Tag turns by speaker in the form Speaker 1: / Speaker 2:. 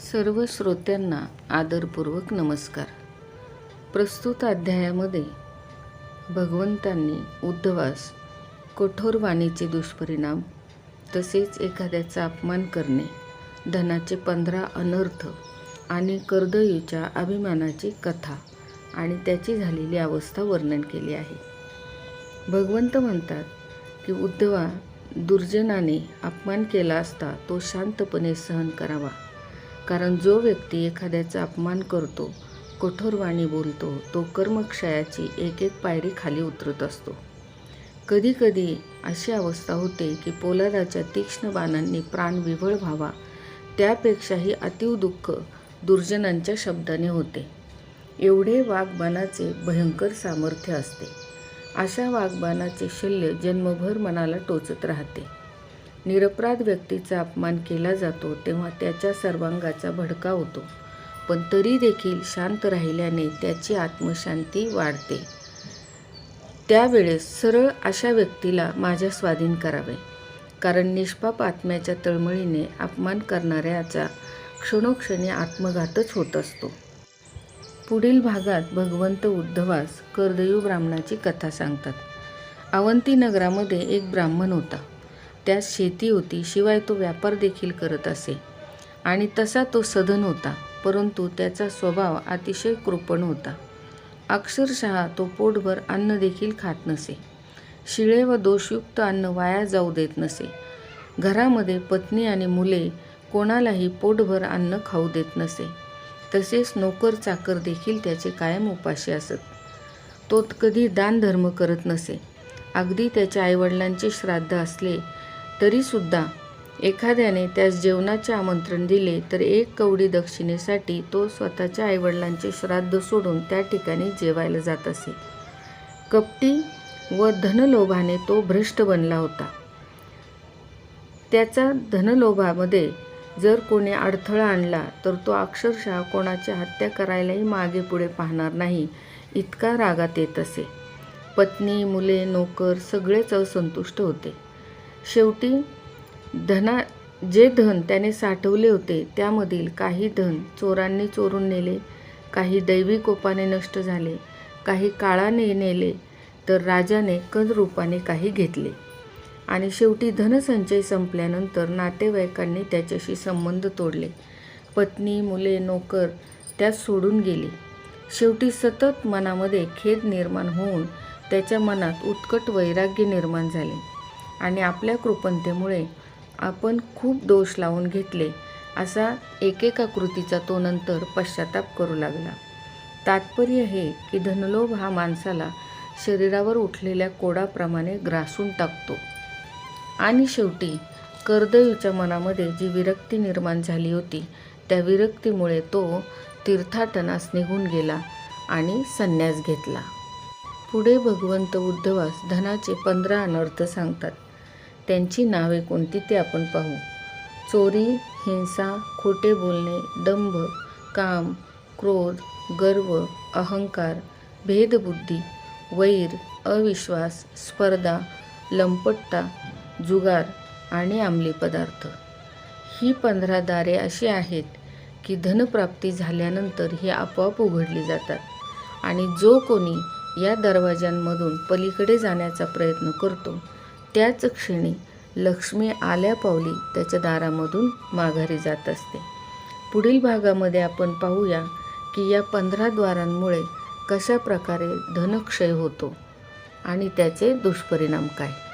Speaker 1: सर्व श्रोत्यांना आदरपूर्वक नमस्कार. प्रस्तुत अध्यायामध्ये भगवंतांनी उद्धवास कठोर वाणीचे दुष्परिणाम तसेच एखाद्याचा अपमान करणे धनाचे पंधरा अनर्थ आणि कर्दयूच्या अभिमानाची कथा आणि त्याची झालेली अवस्था वर्णन केली आहे. भगवंत म्हणतात की उद्धवा दुर्जनाने अपमान केला असता तो शांतपणे सहन करावा. कारण जो व्यक्ती एखाद्याचा अपमान करतो कठोरवाणी बोलतो तो कर्मक्षयाची एक एक पायरी खाली उतरत असतो. कधीकधी अशी अवस्था होते की पोलादाच्या तीक्ष्ण बाणांनी प्राण विव्हळ व्हावा त्यापेक्षाही अतीव दुःख दुर्जनांच्या शब्दाने होते. एवढे वाघबाणाचे भयंकर सामर्थ्य असते. अशा वाघबाणाचे शल्य जन्मभर मनाला टोचत राहते. निरपराध व्यक्तीचा अपमान केला जातो तेव्हा त्याच्या सर्वांगाचा भडका होतो. पण तरी देखील शांत राहिल्याने त्याची आत्मशांती वाढते. त्यावेळेस सरळ अशा व्यक्तीला माझ्या स्वाधीन करावे. कारण निष्पाप आत्म्याच्या तळमळीने अपमान करणाऱ्याचा क्षणोक्षणी आत्मघातच होत असतो. पुढील भागात भगवंत उद्धवास कर्दयू ब्राह्मणाची कथा सांगतात. अवंती नगरामध्ये एक ब्राह्मण होता. त्यास शेती होती शिवाय तो व्यापार देखील करत असे. आणि तसा तो सधन होता परंतु त्याचा स्वभाव अतिशय कृपण होता. अक्षरशः तो पोटभर अन्न देखील खात नसे. शिळे व दोषयुक्त अन्न वाया जाऊ देत नसे. घरामध्ये पत्नी आणि मुले कोणालाही पोटभर अन्न खाऊ देत नसे. तसेच नोकर चाकर देखील त्याचे कायम उपाशी असत. तो कधी दानधर्म करत नसे. अगदी त्याच्या आईवडिलांचे श्राद्ध असले तरीसुद्धा एखाद्याने त्यास जेवणाचे आमंत्रण दिले तर एक कवडी दक्षिणेसाठी तो स्वतःच्या आईवडिलांचे श्राद्ध सोडून त्या ठिकाणी जेवायला जात असे. कपटी व धनलोभाने तो भ्रष्ट बनला होता. त्याचा धनलोभामध्ये जर कोणी अडथळा आणला तर तो अक्षरशः कोणाची हत्या करायलाही मागे पुढे पाहणार नाही इतका रागात येत असे. पत्नी मुले नोकर सगळेच असंतुष्ट होते. शेवटी धना जे धन त्याने साठवले होते त्यामधील काही धन चोरांनी चोरून नेले काही दैवी कोपाने नष्ट झाले काही काळाने नेले तर राजाने कद रूपाने काही घेतले. आणि शेवटी धनसंचय संपल्यानंतर नातेवाईकांनी त्याच्याशी संबंध तोडले. पत्नी मुले नोकर त्यात सोडून गेली. शेवटी सतत मनामध्ये खेद निर्माण होऊन त्याच्या मनात उत्कट वैराग्य निर्माण झाले. आणि आपल्या कृपणतेमुळे आपण खूप दोष लावून घेतले असा एकेका कृतीचा तो नंतर पश्चाताप करू लागला. तात्पर्य हे की धनलोभ हा माणसाला शरीरावर उठलेल्या कोडाप्रमाणे ग्रासून टाकतो. आणि शेवटी कर्दयूच्या मनामध्ये जी विरक्ती निर्माण झाली होती त्या विरक्तीमुळे तो तीर्थाटनास निघून गेला आणि संन्यास घेतला. पुढे भगवंत उद्धवास धनाचे पंधरा अनर्थ सांगतात. त्यांची नावे कोणती ते आपण पाहू. चोरी हिंसा खोटे बोलणे दंभ काम क्रोध गर्व अहंकार भेदबुद्धी वैर अविश्वास स्पर्धा लंपट्टा जुगार आणि आमली पदार्थ. ही पंधरा दारे अशी आहेत की धनप्राप्ती झाल्यानंतर ही आपोआप उघडली जातात आणि जो कोणी या दरवाज्यांमधून पलीकडे जाण्याचा प्रयत्न करतो त्याच क्षणी लक्ष्मी आल्या पावली त्याच्या दारामधून माघारी जात असते. पुढील भागामध्ये आपण पाहूया की या पंधरा द्वारांमुळे कशा प्रकारे धनक्षय होतो आणि त्याचे दुष्परिणाम काय.